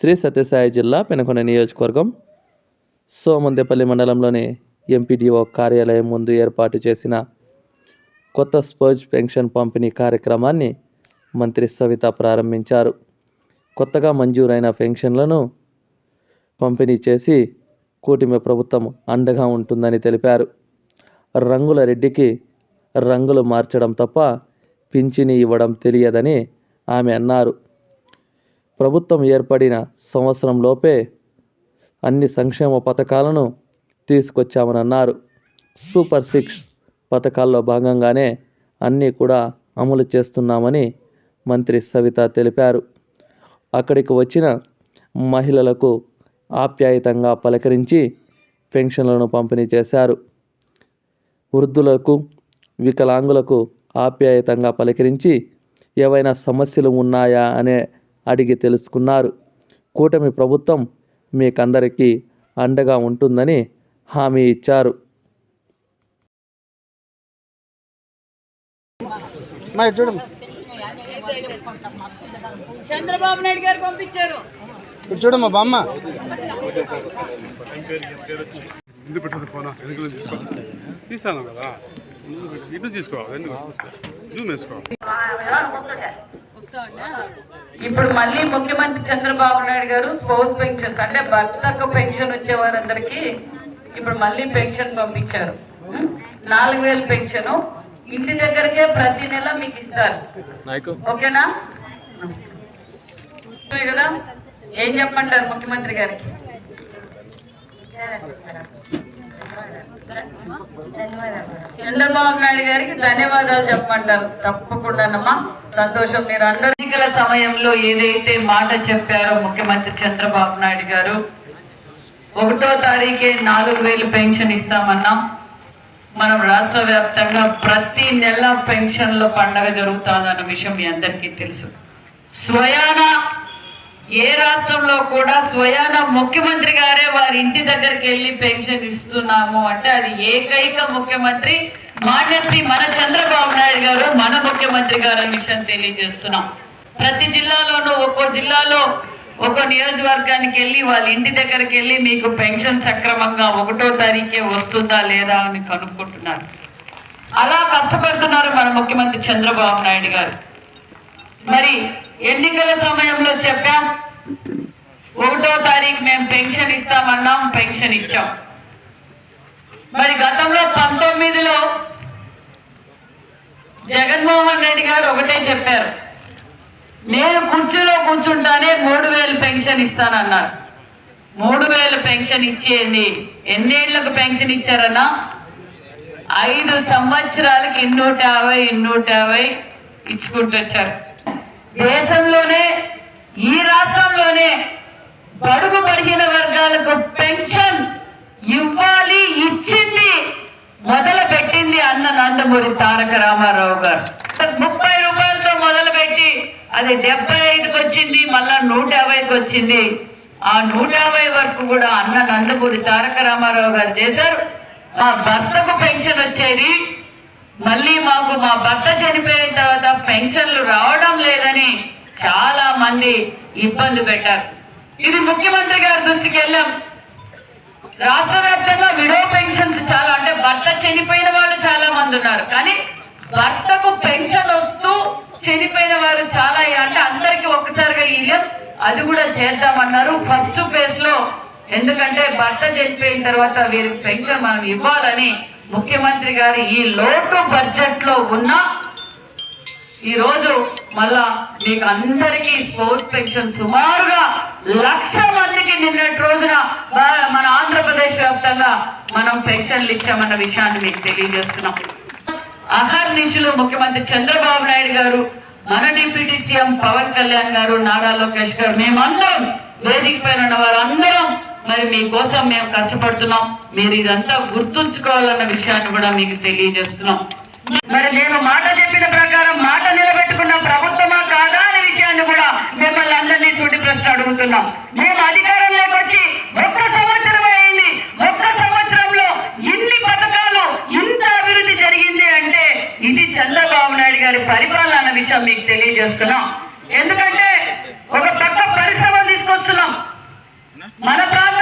శ్రీ సత్యసాయి జిల్లా పెనుకొండ నియోజకవర్గం సోమందేపల్లి మండలంలోని ఎంపీడీఓ కార్యాలయం ముందు ఏర్పాటు చేసిన కొత్త స్పోర్ట్స్ పెన్షన్ పంపిణీ కార్యక్రమాన్ని మంత్రి సవిత ప్రారంభించారు. కొత్తగా మంజూరైన పెన్షన్లను పంపిణీ చేసి కూటమి ప్రభుత్వం అండగా ఉంటుందని తెలిపారు. రంగుల రెడ్డికి రంగులు మార్చడం తప్ప పింఛని ఇవ్వడం తెలియదని ఆమె అన్నారు. ప్రభుత్వం ఏర్పడిన సంవత్సరంలోపే అన్ని సంక్షేమ పథకాలను తీసుకొచ్చామని అన్నారు. సూపర్ సిక్స్ పథకాల్లో భాగంగానే అన్నీ కూడా అమలు చేస్తున్నామని మంత్రి సవిత తెలిపారు. అక్కడికి వచ్చిన మహిళలకు ఆప్యాయతంగా పలకరించి పెన్షన్లను పంపిణీ చేశారు. వృద్ధులకు వికలాంగులకు ఆప్యాయతంగా పలకరించి ఏవైనా సమస్యలు ఉన్నాయా అనే అడిగి తెలుసుకున్నారు. కూటమి ప్రభుత్వం మీకందరికీ అండగా ఉంటుందని హామీ ఇచ్చారు. చంద్రబాబు నాయుడు గారు పంపించారు. ఇటు చూడమ్మా బామ్మ. ఎందుకు పెట్టదు ఫోన్. ఎందుకు తీసాను కదా. ఇటు తీసుకో. ఎందుకు జూమ్ వేసుకో ఇప్పుడు మళ్ళీ ముఖ్యమంత్రి చంద్రబాబు నాయుడు గారు స్పౌస్ పెన్షన్స్ అంటే భర్తకు పెన్షన్ వచ్చే వారందరికీ ఇప్పుడు మళ్ళీ పెన్షన్ పంపించారు? నాలుగు వేలు పెన్షన్ ఇంటి దగ్గరకే ప్రతి నెల మీకు ఇస్తారు. ఓకేనా? కదా? ఏం చెప్పమంటారు ముఖ్యమంత్రి గారికి? చంద్రబాబు నాయుడు గారికి ధన్యవాదాలు చెప్పమంటారు. తప్పకుండానమ్మా. సంతోషం మీరు అందరూ. ఎన్నికల సమయంలో ఏదైతే మాట చెప్పారో ముఖ్యమంత్రి చంద్రబాబు నాయుడు గారు ఒకటో తారీఖే నాలుగు వేలు పెన్షన్ ఇస్తామన్నాం. మనం రాష్ట్ర వ్యాప్తంగా ప్రతి నెల పెన్షన్ల పండగ జరుగుతుందన్న విషయం మీ అందరికీ తెలుసు. స్వయాన ఏ రాష్ట్రంలో కూడా స్వయాన ముఖ్యమంత్రి గారే వారి ఇంటి దగ్గరికి వెళ్ళి పెన్షన్ ఇస్తున్నాము అంటే అది ఏకైక ముఖ్యమంత్రి మాన్యశ్రీ మన చంద్రబాబు నాయుడు గారు మన ముఖ్యమంత్రి గారు అనే విషయం తెలియజేస్తున్నాం. ప్రతి జిల్లాలోనూ ఒక్కో జిల్లాలో ఒక్కో నియోజకవర్గానికి వెళ్ళి వాళ్ళ ఇంటి దగ్గరికి వెళ్ళి మీకు పెన్షన్ సక్రమంగా ఒకటో తారీఖే వస్తుందా లేదా అని కనుక్కుంటున్నారు. అలా కష్టపడుతున్నారు మన ముఖ్యమంత్రి చంద్రబాబు నాయుడు గారు. మరి ఎన్నికల సమయంలో చెప్పాం. ఒకటో తారీఖు మేము పెన్షన్ ఇస్తామన్నాం పెన్షన్ ఇచ్చాం. మరి గతంలో పంతొమ్మిదిలో జగన్మోహన్ రెడ్డి గారు ఒకటే చెప్పారు. నేను కుర్చీలో కూర్చుంటానే మూడు వేలు పెన్షన్ ఇస్తానన్నారు. మూడు వేలు పెన్షన్ ఇచ్చేయండి ఎన్నేళ్ళకు పెన్షన్ ఇచ్చారన్నా? ఐదు సంవత్సరాలకి ఇన్నూట యాభై ఇన్నూట యాభై ఇచ్చుకుంటూ వచ్చారు. దేశంలోనే ఈ రాష్ట్రంలోనే బడుగు పడిగిన వర్గాలకు పెన్షన్ ఇవ్వాలి ఇచ్చింది మొదలు పెట్టింది అన్న నందమూరి తారక రామారావు గారు. ముప్పై రూపాయలతో మొదలు పెట్టి అది డెబ్బై ఐదుకి వచ్చింది మళ్ళా నూట యాభైకి వచ్చింది. ఆ నూట యాభై వరకు కూడా అన్న నందమూరి తారక రామారావు గారు చేశారు. మా భర్తకు పెన్షన్ వచ్చేది మళ్ళీ మాకు మా భర్త చనిపోయిన తర్వాత పెన్షన్లు రావడం లేదని చాలా మంది ఇబ్బంది పెట్టారు. ఇది ముఖ్యమంత్రి గారి దృష్టికి వెళ్ళాం. రాష్ట్ర వ్యాప్తంగా విడో పెన్షన్స్ చాలా అంటే భర్త చనిపోయిన వాళ్ళు చాలా మంది ఉన్నారు. కానీ భర్తకు పెన్షన్ వస్తూ చనిపోయిన వారు చాలా అంటే అందరికి ఒక్కసారిగా ఇయ్యం అది కూడా చేద్దామన్నారు ఫస్ట్ ఫేజ్లో ఎందుకంటే భర్త చనిపోయిన తర్వాత వీరికి పెన్షన్ మనం ఇవ్వాలని ముఖ్యమంత్రి గారు ఈ లోటు బడ్జెట్లో ఉన్న ఈరోజు మళ్ళా మీకు అందరికీ స్పోర్ట్స్ పెన్షన్ సుమారుగా లక్ష మందికి నిన్నటి రోజున మన ఆంధ్రప్రదేశ్ వ్యాప్తంగా మనం పెన్షన్లు ఇచ్చామన్న విషయాన్ని మీకు తెలియజేస్తున్నాం. అహర్నిశులు ముఖ్యమంత్రి చంద్రబాబు నాయుడు గారు మన డిప్యూటీ సీఎం పవన్ కళ్యాణ్ గారు నారా లోకేష్ గారు మేమందరం వేదిక పైన ఉన్న వారందరం మరి మీకోసం మేము కష్టపడుతున్నాం. మీరు ఇదంతా గుర్తుంచుకోవాలన్న విషయాన్ని కూడా మీకు తెలియజేస్తున్నాం. మరి మేము మాట చెప్పిన ప్రకారం మాట నిలబెట్టుకున్న ప్రభుత్వమా కాదా అనే విషయాన్ని కూడా మిమ్మల్ని అందరినీ సూటి ప్రశ్న అడుగుతున్నాం. మేము అధికారంలోకి వచ్చి ఒక్క సంవత్సరం అయింది. ఒక్క సంవత్సరంలో ఇన్ని పథకాలు ఇంత అభివృద్ధి జరిగింది అంటే ఇది చంద్రబాబు నాయుడు గారి పరిపాలన అన్న విషయం మీకు తెలియజేస్తున్నాం. ఎందుకంటే ఒక పక్క పరిశ్రమలు తీసుకొస్తున్నాం. మన ప్రాంతం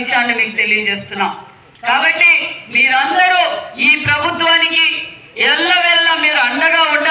విషయాన్ని మీకు తెలియజేస్తున్నాం. కాబట్టి మీరందరూ ఈ ప్రభుత్వానికి ఎల్లవెల్లా మీరు అండగా ఉండాలి.